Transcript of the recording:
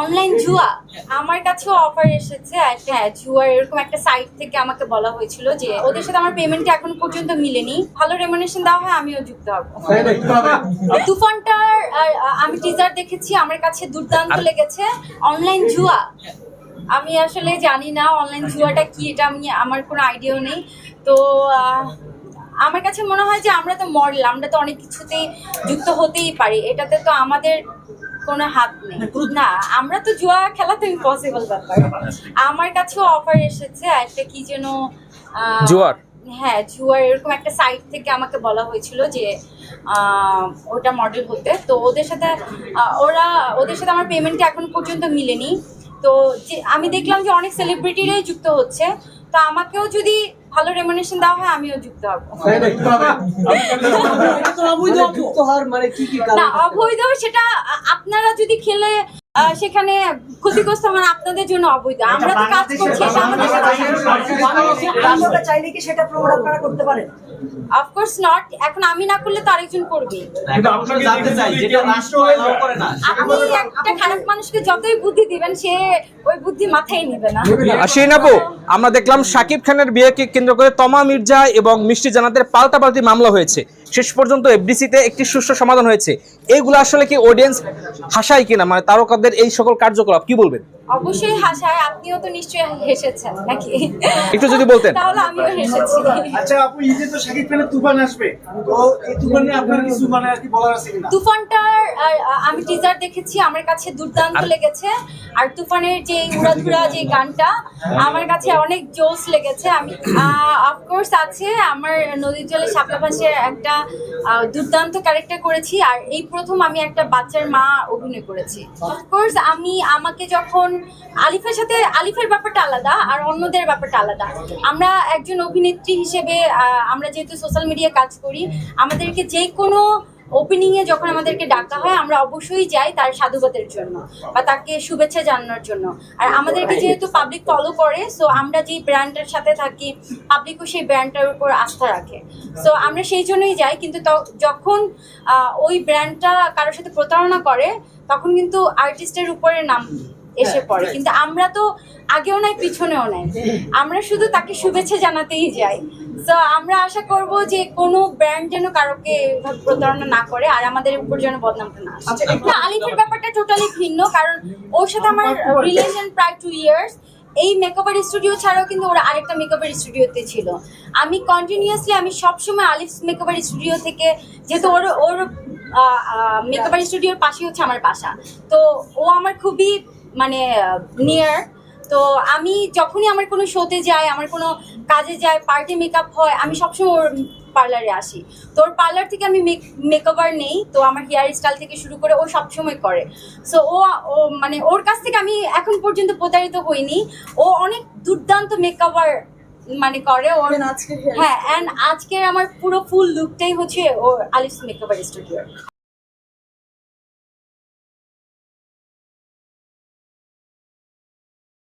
Online জুয়া? আমার কাছেও অফার এসেছে। হ্যাঁ জুয়ার এরকম একটা সাইট থেকে আমাকে বলা হয়েছিল যে ওদের সাথে আমার পেমেন্টটা এখন পর্যন্ত মিলেনি। ভালো রেমুনেশন দেওয়া হয় আমিও যুক্ত হব। তুফানটার আর, আমি টিজার দেখেছি আমার কাছে দুর্দান্ত লেগেছে। অনলাইন জুয়া? আমি আসলে জানি না অনলাইন জুয়াটা কি এটা আমি আমার কোনো আইডিয়াও নেই। তো আমার কাছে মনে হয় যে আমরা তো মডেল আমরা তো অনেক কিছুতেই যুক্ত হতেই পারি। এটাতে তো আমাদের কোনো হাত নেই। না আমরা তো জুয়া খেলা তো ইম্পসিবল ব্যাপার। আমার কাছেও অফার এসেছে একটা কি যেন আহ, জুয়ার? হ্যাঁ জুয়ার এরকম একটা সাইট থেকে আমাকে বলা হয়েছিল যে ওটা মডেল হতে। তো ওদের সাথে ওরা ওদের সাথে আমার পেমেন্টটা এখন পর্যন্ত মিলেনি। তো যে আমি দেখলাম যে অনেক সেলিব্রিটিরাই যুক্ত হচ্ছে। তো আমাকেও যদি ভালো রেমুনেশন দেওয়া হয় আমিও যুক্ত হব। মানে যুক্ত মানে কি কি কারণ না অবৈধ সেটা আপনারা যদি খেলে সেখানে ক্ষতিগ্রস্ত হন আপনাদের জন্য অবৈধ। আমরা তো কাজ করছি এটা চাইলে কি সেটা প্রমোট আপনারা করতে পারেন? অফকোর্স নট এখন আমি না করলে তো আরেকজন করবে। আমরা জানতে চাই যেটা রাষ্ট্র allow করে না। আপনি একটা খারাপ মানুষকে যতই বুদ্ধি দিবেন সে ওই বুদ্ধি মাথায় নিবে না। আর আপু আমরা দেখলাম শাকিব খানের বিয়েকে কেন্দ্র করে তমা মির্জা এবং মিষ্টি জানাতের পাল্টাপাল্টি মামলা হয়েছে। শেষ পর্যন্ত এফডিসিতে একটি সুষ্ঠু সমাধান হয়েছে। এইগুলো আসলে কি অডিয়েন্স হাসায় কিনা? মানে তারকাদের এই সকল কার্যকলাপ, কি বলবেন? অবশ্যই হাসায় আপনিও তো নিশ্চয়ই হেসেছেন নাকি? একটু যদি বলতেন। তাহলে আমিও হেসেছি। আচ্ছা আপু ঈদে তো শাকিব খানের তুফান আসবে তো এই তুফান নিয়ে আপনার কিছু মানে আর কি বলার আছে কিনা? তুফানটার আমি টিজার দেখেছি আমার কাছে দুর্দান্ত লেগেছে। আর তুফানের যে উড়াধুরা যে গানটা আমার কাছে অনেক জোস লেগেছে। আমি অফকোর্স আছে আমার নদীর জলে শাপলা ভাসে একটা দুর্দান্ত ক্যারেক্টার করেছি। আর এই প্রথম আমি একটা বাচ্চার মা অভিনয় করেছি। অফকোর্স আমি আমাকে যখন আলিফের সাথে আলিফের ব্যাপারটা আলাদা আর অন্যদের ব্যাপারটা আলাদা। আমরা একজন অভিনেত্রী হিসেবে আমরা যেহেতু সোশ্যাল মিডিয়া কাজ করি আমাদেরকে যে কোনো ওপেনিং এ যখন আমাদেরকে ডাকা হয় আমরা অবশ্যই যাই তার সাধুবাদের জন্য বা তাকে শুভেচ্ছা জানানোর জন্য। আর আমাদেরকে যেহেতু পাবলিক ফলো করে সো আমরা যেই ব্র্যান্ডের সাথে থাকি পাবলিকও সেই ব্র্যান্ডটার উপর আস্থা রাখে। সো আমরা সেই জন্যই যাই কিন্তু যখন ওই ব্র্যান্ডটা কারোর সাথে প্রতারণা করে তখন কিন্তু আর্টিস্টের উপরে নাম এসে পড়ে। কিন্তু আমরা তো আগেও নাই পিছনেও নাই। আমরা শুধু তাকে শুভেচ্ছা জানাতেই যাই। তো আমরা আশা করব যে কোনো ব্র্যান্ড যেন কারোকে প্রতারণা না করে আর আমাদের উপর যেন বদনামটা না আসে। আলিফের ব্যাপারটা টোটালি ভিন্ন কারণ ওর সাথে আমার রিলেশন প্রায় টু ইয়ার্স এই মেকআপের স্টুডিও ছাড়াও কিন্তু ওরা আরেকটা মেকআপের স্টুডিওতে ছিল। আমি কন্টিনিউয়াসলি আমি সবসময় আলিফ মেকআপের স্টুডিও থেকে যেহেতু ওর ওর মেকআপের স্টুডিওর পাশেই হচ্ছে আমার বাসা। তো ও আমার খুবই মানে নিয়ার তো আমি যখনই আমার কোনো শোতে যাই আমার কোনো কাজে যাই পার্টি মেকআপ হয় আমি সবসময় ওর পার্লারে আসি। তো ওর পার্লার থেকে আমি মেকওভার নেই তো আমার হেয়ার স্টাইল থেকে শুরু করে ও সবসময় করে। সো ও ও মানে ওর কাছ থেকে আমি এখন পর্যন্ত প্রতারিত হইনি। ও অনেক দুর্দান্ত মেকওভার মানে করে ওর হ্যাঁ অ্যান্ড আজকের আমার পুরো ফুল লুকটাই হচ্ছে ওর আলিস মেকওভার স্টুডিও